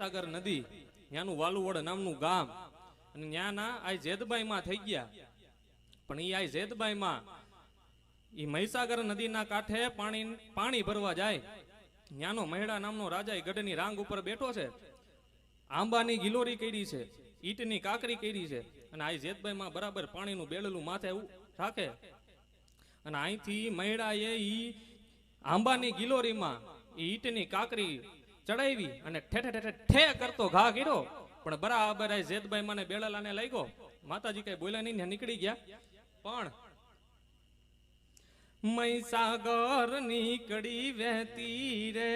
સાગર નદી ત્યાંનું વાલુવડ નામનું ગામ. અને ત્યાંના આ જેદબાઈમાં થઈ ગયા. પણ એ આ જેદબાઈમાં એ મહીસાગર નદીના કાંઠે પાણી પાણી ભરવા જાય. ત્યાંનો મહેડા નામનો રાજા એ ગઢની રાંગ ઉપર બેઠો છે. આંબાની ગિલોરી કરી છે, ઈટની કાકરી કરી છે. અને આ જેદબાઈમાં બરાબર પાણીનું બેડલું માથે રાખે. અને અહીંથી મહેડાએ ઈ આંબાની ગિલોરીમાં ઈટની કાકરી ચડાવી અને ઠેઠે ઠેઠે ઠે કરતો ઘા કર્યો. પણ બરાબર આ જેદબાઈ મને બેડલાને લાગ્યો. માતાજી કઈ બોલ્યા નહીં નીકળી ગયા. પણ મહીસાગર નીકળી વહેતી રે.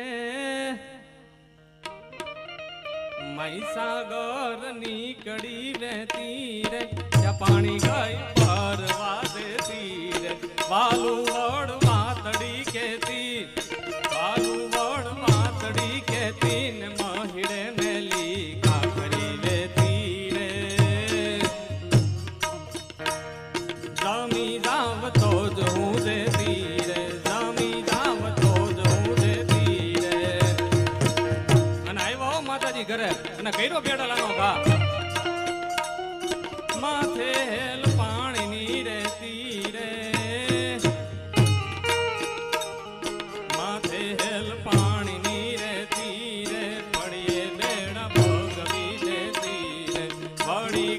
મહીસાગર નીકળી વહેતી રે. પાણી ગઈ ભરવા દેતી રે. વાલું કર્યો બેડલાનો ઘા માથે હેલ પાણીની રેતી રે. માથે હેલ પાણીની રેતી રે. પડીએ બેડા ભોગવી દેતી રે. વળી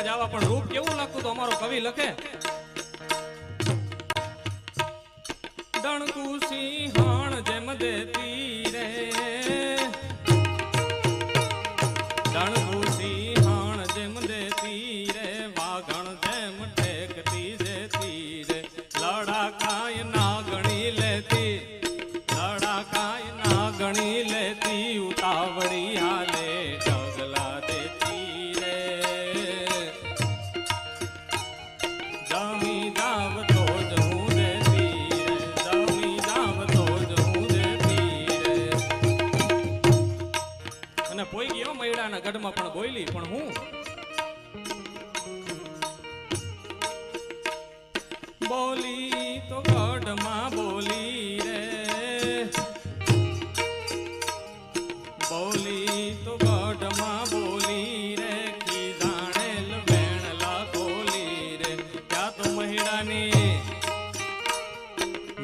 મૈડાના ગઢમાં પણ રૂપ કેવું લાગતું તો અમારો કવિ લખે? ડણકુ સિંહણ જેમ દેતી રે. ડણકુ સિંહણ જેમ દેતી રે, વાઘણ જેમ ટેકતી જતી રે. લડાકાય ના ગણી લેતી, લડાકાય ના ગણી લેતી, ઉતાવળી હાલે અને પોઈ ગયો મૈડાના ગઢમાં પણ બોયલી, પણ હું? બોલી તો ગઢમાં બોલી રે. બોલી તો ગઢમાં બોલી રે. કી જાણેલ વેણલા બોલી રે. ક્યાં તો મહિડાની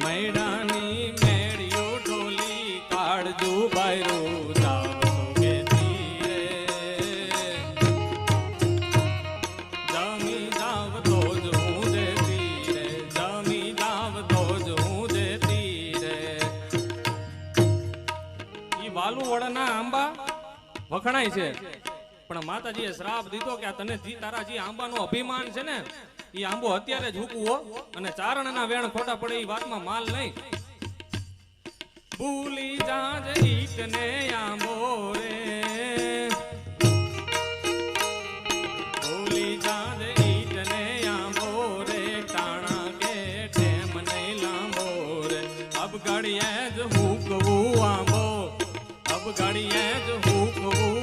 મૈડાની વખણાય છે. પણ માતાજીએ શ્રાપ દીધો કે તને જી તારા અભિમાન છે ને એ આંબો અત્યારે જ હૂકવો અને ચારણના વેણ ખોટા પડે એ વાતમાં માલ નહીં. ભૂલી જાજ આંબો રે. ભૂલી જાજ લાંબો રે. જ હૂકવું આંબો ઘડીએ જ હૂકવું